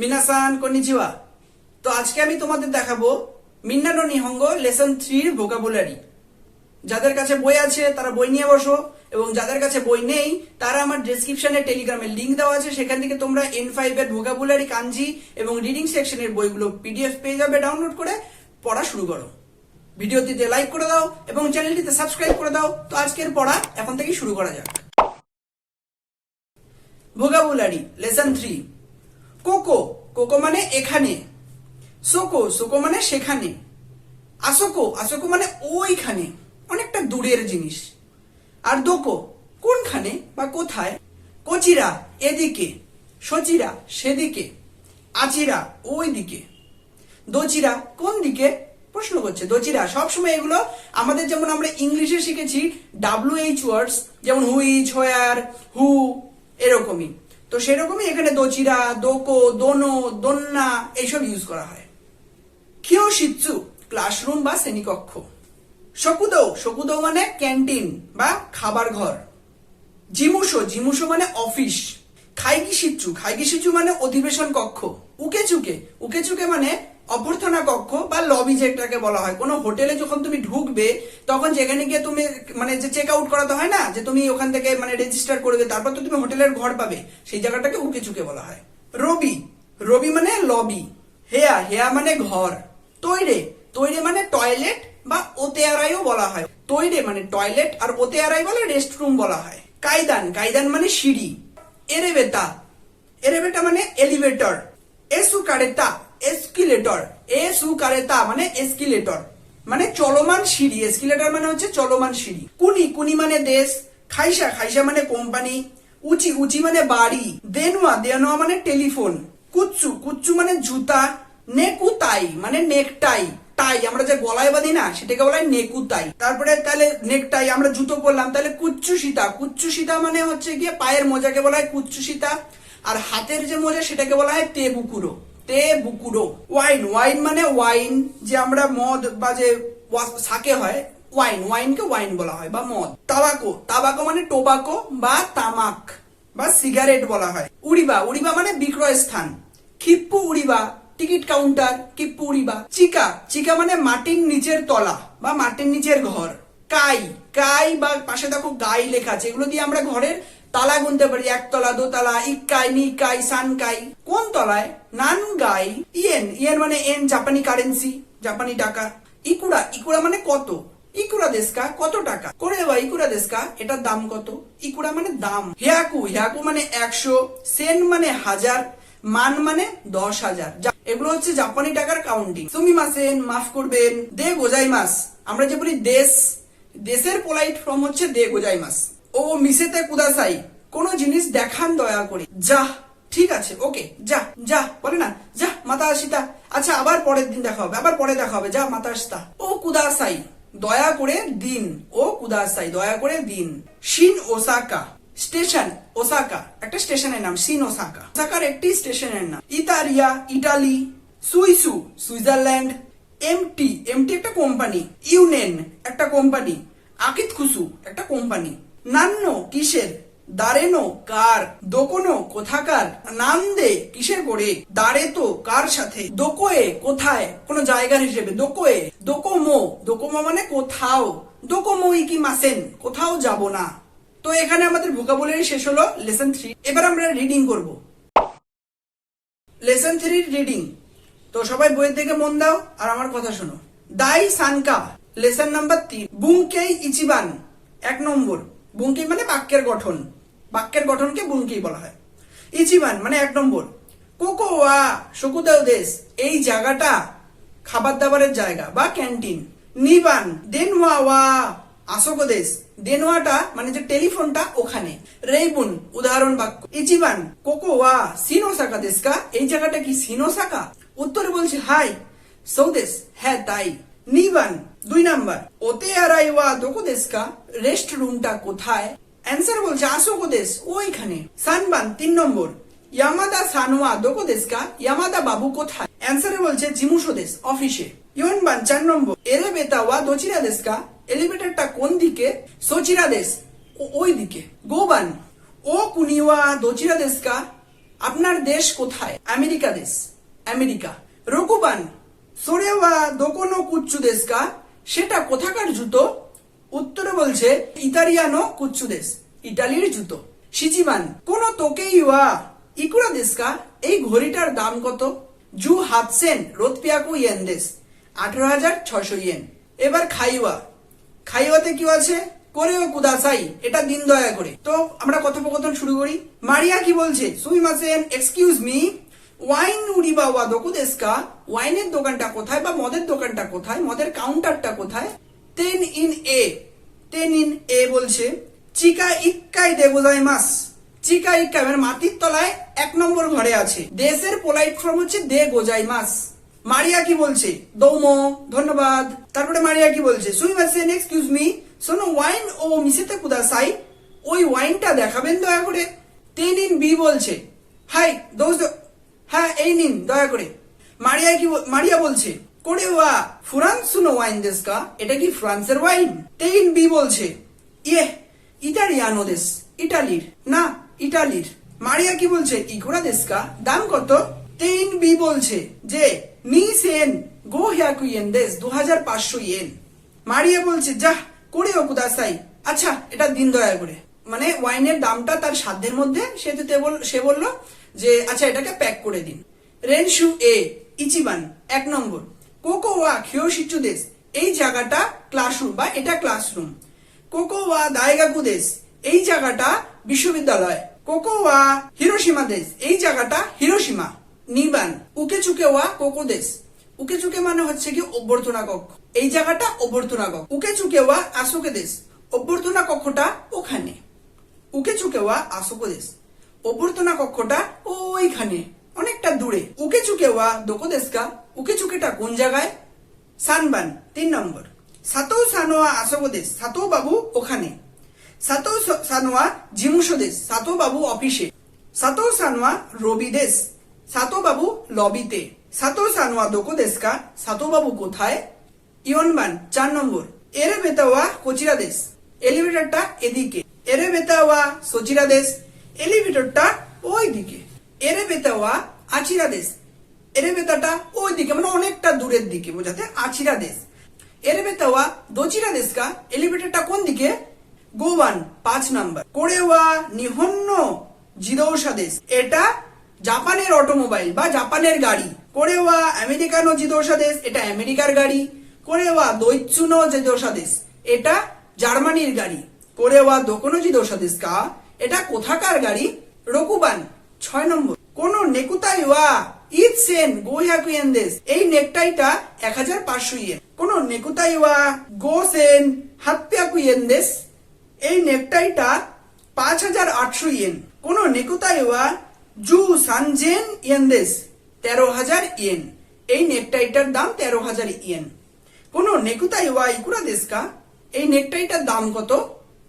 মিনাসান কনিচিওয়া তো আজকে আমি তোমাদের দেখাবো মিন্নানো নিহঙ্গ লেসন থ্রির ভোকাবুলারি। যাদের কাছে বই আছে, তারা বই নিয়ে বসো, এবং যাদের কাছে বই নেই, তারা আমার ডেসক্রিপশনে টেলিগ্রামের লিংক দেওয়া আছে, সেখান থেকে তোমরা এন ফাইভ এর ভোকাবুলারি কাঞ্জি এবং রিডিং সেকশনের বইগুলো পিডিএফ পেয়ে যাবে ডাউনলোড করে পড়া শুরু করো। ভিডিওটিতে লাইক করে দাও, এবং চ্যানেলটিতে সাবস্ক্রাইব করে দাও। তো আজকের পড়া এখন থেকে শুরু করা যাক। Vocabulary, lesson three. কোকো কোকো মানে এখানে। সোকো সোকো মানে সেখানে। আসোকো আসোকো মানে ওইখানে, অনেকটা দূরের জিনিস। আর দোকো, কোনখানে বা কোথায়? কচিরা, এদিকে। সচিরা, সেদিকে। আচিরা ওই দিকে দোচিরা, কোন দিকে? প্রশ্ন করছে, দোচিরা। সবসময় এগুলো আমাদের যেমন আমরা ইংলিশে শিখেছি ডাব্লিউ এইচ ওয়ার্ডস যেমন হুইচ হোয়ার হু এরকমই। তো সেরকমই এখানে দোচিরা দোকো দোনো দোন্না এইসব ইউজ করা হয়। কেউ শিচ্ছু ক্লাসরুম বা শ্রেণীকক্ষ। শকুদৌ শকুদৌ মানে ক্যান্টিন বা খাবার ঘর। জিমুসো জিমুসো মানে অফিস খাইগি শিচ্ছু, খাইগি শিচু মানে অধিবেশন কক্ষ। উকে চুকে উকে চুকে মানে অভ্যর্থনা কক্ষ বা লবি যেটাকে বলা হয়। কোনো হোটেলে যখন তুমি ঢুকবে, তখন যেখানে গিয়ে তুমি মানে যে চেক আউট করাতে হয় না, যে তুমি ওখান থেকে মানে রেজিস্টার করবে, তারপর তো তুমি হোটেলের ঘর পাবে। সেই জায়গাটাকে উকেচুকে বলা হয়। রবি রবি মানে লবি হেয়া হেয়া মানে ঘর। তৈরে। তৈরে মানে টয়লেট বা ওতেয়ারাইও বলা হয়। তৈরে মানে টয়লেট আর ওতেয়ারাই বলে রেস্টরুম বলা হয়। কায়দান। কাইদান মানে সিঁড়ি। এরেবেতা। এরেবেটা মানে এলিভেটর এসু কারেতা এসকিলেটর এসু কারেতা মানে এসকিলেটর মানে চলমান সিঁড়ি এসকিলেটর মানে হচ্ছে চলমান সিঁড়ি। কুনি কুনি মানে দেশ, খাইসা খাইসা মানে কোম্পানি, উচি উচি মানে বাড়ি, দেনুয়া দেনুয়া মানে টেলিফোন কুচ্চু কুচ্চু মানে জুতা, নেকুতাই মানে নেকটাই, টাই, আমরা যে গলায় বাঁধি না, সেটাকে বলা হয় নেকুতাই। তারপরে তাহলে নেকটাই আমরা জুতো পরলাম, তাহলে কুচ্চু সীতা কুচ্চু সীতা মানে হচ্ছে গিয়ে পায়ের মোজাকে বলা হয় কুচ্চু সীতা, আর হাতের যে মোজা, সেটাকে বলা হয় তে বুকুরো তে বুকুডো। ওয়াইন ওয়াইন মানে ওয়াইন, যে আমরা মদ বা যে সাকে হয়, ওয়াইন, ওয়াইনকে ওয়াইন বলা হয় বা মদ। তাবাকো তাবাকো মানে টোবাকো বা তামাক বা সিগারেট বলা হয়। উড়িবা উড়িবা মানে বিক্রয় স্থান। খিপ্পু উড়িবা, টিকিট কাউন্টার কিপ্পু উড়িবা। চিকা চিকা মানে মাটির নিচের তলা বা মাটির নিচের ঘর। কাই কাই বা পাশে দেখো গাই লেখা আছে, এগুলো দিয়ে আমরা ঘরের তালা গুনতে পারি একতলা দোতলা ইকাই, নিকাই, সানকাই। কোন তলায়? নান গাই ইয়েন। ইয়েন মানে এন, জাপানি কারেন্সি, জাপানি টাকা। ইকুড়া ইকুড়া মানে কত? ইকুরা দেশকা কত টাকা? করে দেবা, ইকুরা দেশকা, এটার দাম কত? ইকুরা মানে দাম। হিয়াকু হিয়াকু মানে একশো, সেন মানে হাজার, মান মানে দশ হাজার। এগুলো হচ্ছে জাপানি টাকার কাউন্টিং তুমি মাসেন মাফ করবেন, দে গোজাই মাস আমরা যে বলি দেশ, দেশের পোলাইট ফর্ম হচ্ছে দে গোজাই মাস ও মিসেতে কুদাসাই, কোন জিনিস দেখান দয়া করে। যা, ঠিক আছে, ওকে, যা যা, বলে না, যা, মাতা আসিতা আচ্ছা আবার পরের দিন দেখা হবে, আবার পরে দেখা হবে, যা, মাতা আসিতা ও কুদাসাই, দয়া করে দিন, ও কুদাসাই, দয়া করে দিন। শিন ওসাকা, স্টেশন, ওসাকা, একটা স্টেশনের নাম, শিন ওসাকা। ওসাকার একটি স্টেশনের নাম, ইতালিয়া, ইটালি, সুইসু, সুইজারল্যান্ড, এমটি এমটি একটা কোম্পানি, ইউনেন, একটা কোম্পানি আকিত খুসু একটা কোম্পানি। নান্ন কিসের? দারেনো কার? দোকোনো কোথাকার? নাম দে কিসের করে দাঁড়ে তো কার সাথে? দোকোয়ে কোথায়? কোন জায়গার হিসেবে। দোকোয়ে? দোকোমো। দোকোমো মানে কোথাও। দোকোমো কি মাসেন? কোথাও যাব না। তো এখানে আমাদের ভোকাবুলারি শেষ হলো। Lesson three. এবার আমরা রিডিং করব। লেসন থ্রির রিডিং। তো সবাই বইয়ের দিকে মন দাও আর আমার কথা শোনো। দাই সানকা। লেসন নাম্বার তিন। বুংকেই ইচিবান। এক নম্বর। বুংকেই মানে বাক্যের গঠন। বাক্যের গঠনকে বুংকেই বলা হয়। ইচিবান মানে এক নম্বর। কোকো ওয়া দেশ, এই জায়গাটা খাবার দাবারের জায়গা বা ক্যান্টিন। নিবান, দেনওয়া ওয়া আসোকো দেশ। দেনওয়াটা মানে যে টেলিফোনটা ওখানে। রেইবুন, উদাহরণ বাক্য। ইচিবান কোকো ওয়া সিনোসাকা দেশকা এই জায়গাটা কি সিনোসাকা? উত্তরে বলছে, হাই, সৌদেশ হ্যাঁ তাই। নিবান, দুই নাম্বার। ওতে আরাই ওয়া দোকো দেশকা রেস্ট রুমটা কোথায়? অ্যান্সার বলছে আসোকো দেশ ওইখানে সানবান, তিন নম্বর। ইয়ামাদা সানোয়া দোকো দেশকা ইয়ামাদা বাবু কোথায়? অ্যান্সারে বলছে জিমুশো দেশ, অফিসে। ইয়নবান চার নম্বর। এরে বেতা ওয়া দোচিরা দেশকা এলিভেটরটা কোন দিকে? সোচিরা দেশ ওই দিকে। গোবান, ও কুনিওয়া দোচিরা দেশকা আপনার দেশ কোথায়? আমেরিকা দেশ, আমেরিকা। রকুবান সোরেওয়া দোকোনো কুচ্চু দেশকা সেটা কোথাকার জুতো? উত্তরে বলছে, ইতালিয়ানো কুচ্ছু দেশ, ইটালির জুতো। সিজিবান, কোন তোকেই ওয়া ইকুরা দেশকা এই ঘড়িটার দাম কত? জু হাতসেন রোদ রোদপিয়াকু ইয়েন দেশ, আঠারো হাজার ছশো ইয়েন। এবার খাইওয়া। খাইওয়াতে কি আছে? করেও কুদাসাই, এটা দিন দয়া করে। তো আমরা কথোপকথন শুরু করি। মারিয়া কি বলছে? সুই মাসেন এক্সকিউজ মি। ওয়াইন উড়িবা ওয়া দেশকা ওয়াইনের দোকানটা কোথায় বা মদের দোকানটা কোথায়? মদের কাউন্টারটা কোথায়? তেন ইন এ তেন ইন এ বলছে, চিকা ইক্কাই দে মাস। চিকা ইক্কা মানে মাটির তলায় এক নম্বর ঘরে আছে। দেশের পোলাইট ফর্ম হচ্ছে দে গোজাই মাস। মারিয়া কি বলছে? দৌমো, ধন্যবাদ। তারপরে মারিয়া কি বলছে? সুই মাসেন এক্সকিউজ মি শোনো ওয়াইন ও মিশেতে কুদাসাই ওই ওয়াইনটা দেখাবেন দয়া করে। তিন ইন বি বলছে, হাই দোষ হ্যাঁ এই নিন, দয়া করে। মারিয়া কি মারিয়া বলছে, করে ওয়া, ফ্রান্স শুনো ওয়াইন দেশকা এটা কি ফ্রান্সের ওয়াইন? তেইন বি বলছে ইয়ে ইটালিয়ানো দেশ ইটালির, না, ইটালির। মারিয়া কি বলছে ইকোরা দেশকা দাম কত? তেইন বি বলছে যে নি সেন গো হ্যাকু ইয়েন দেশ দু হাজার পাঁচশো ইয়েন। মারিয়া বলছে, যাহ, করে ও কুদাসাই। আচ্ছা এটা দিন দয়া করে। মানে ওয়াইনের দামটা তার সাধ্যের মধ্যে, সে তো সে বলল যে আচ্ছা এটাকে প্যাক করে দিন। রেনশু এ, ইচিবান, এক নম্বর। কোকো ওয়া খিয়োশিচু দেশ, এই জায়গাটা ক্লাসরুম বা এটা ক্লাসরুম। কোকো ওয়া দায়গাকু দেশ, এই জায়গাটা বিশ্ববিদ্যালয়। কোকো ওয়া হিরোসীমা দেশ, এই জায়গাটা হিরোসীমা নিবান উকে চুকে ওয়া কোকো দেশ। উকে চুকে মানে হচ্ছে কি অভ্যর্থনা কক্ষ। এই জায়গাটা অভ্যর্থনা কক্ষ। উকে চুকে ওয়া আসোকে দেশ। অভ্যর্থনা কক্ষটা ওখানে। উকে চুকে ওয়া দেশ অভ্যর্থনা কক্ষটা ওইখানে, অনেকটা দূরে। উকে চুকে ওয়া দোকো দেশকা উকে চুকেটা কোন জায়গায়? সানবান, তিন নম্বর। সাতো সানোয়া আসোকো দেশ সাতো বাবু ওখানে। সাতো সানোয়া জিমুসো দেশ সাতো বাবু অফিসে। সাতো সানোয়া রবি দেশ সাতো বাবু লবিতে। সাতো সানোয়া দোকো দেশকা সাতো বাবু কোথায়? ইয়নবান, চার নম্বর। এরে বেতাওয়া কোচিরা দেশ এলিভেটরটা এদিকে। এরে বেতাওয়া সোচিরা দেশ, এলিভেটরটা ওই দিকে। এরে বেতাওয়া আচিরা দেশ। এরে বেতাটা ওই দিকে মানে অনেকটা দূরের দিকে বোঝাতে আচিরা দেশ। এরে বেতাওয়া দোচিরা দেশকা, এলিভেটরটা কোন দিকে? গোবান, পাঁচ নাম্বার। কোরেওয়া নিহন্ন জিদৌসা দেশ। এটা জাপানের অটোমোবাইল বা জাপানের গাড়ি। কোরেওয়া আমেরিকানো জিদৌসা দেশ, এটা আমেরিকার গাড়ি। কোরেওয়া দৈচ্যুনো জিদৌসা দেশ, এটা জার্মানির গাড়ি। কোরেওয়া দোকোনো জিদৌসা দেশ কা এটা কোথাকার গাড়ি? রকুবান ছয় নম্বর। কোন নেকুতাই ওয়া ইট সেন গোয়াকু দেশ এই নেকটাইটা এক হাজার পাঁচশো ইয়েন। কোন নেকুতাই ওয়া গো সেন হাপ্পিয়াকু ইয়েন দেশ এই নেকটাইটা পাঁচ হাজার আটশো ইয়েন। কোন নেকুতাই ওয়া জু সানজেন ইয়েন দেশ তেরো হাজার ইয়েন। এই নেকটাইটার দাম তেরো হাজার ইয়েন। কোন নেকুতাই ওয়া ইকুরা দেশকা এই নেকটাইটার দাম কত?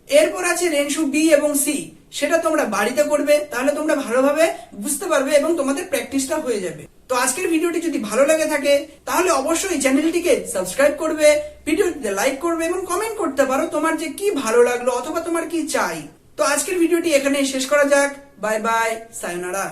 এরপর আছে রেনশু বি এবং সি। সেটা তোমরা বাড়িতে করবে, তাহলে তোমরা ভালোভাবে বুঝতে পারবে এবং তোমাদের প্র্যাকটিসটা হয়ে যাবে। তো আজকের ভিডিওটি যদি ভালো লাগে থাকে, তাহলে অবশ্যই চ্যানেলটিকে সাবস্ক্রাইব করবে, ভিডিওটিতে লাইক করবে এবং কমেন্ট করতে পারো তোমার যে কি ভালো লাগল অথবা তোমার কি চাই। তো আজকের ভিডিওটি এখানেই শেষ করা যাক। Bye bye, sayonara.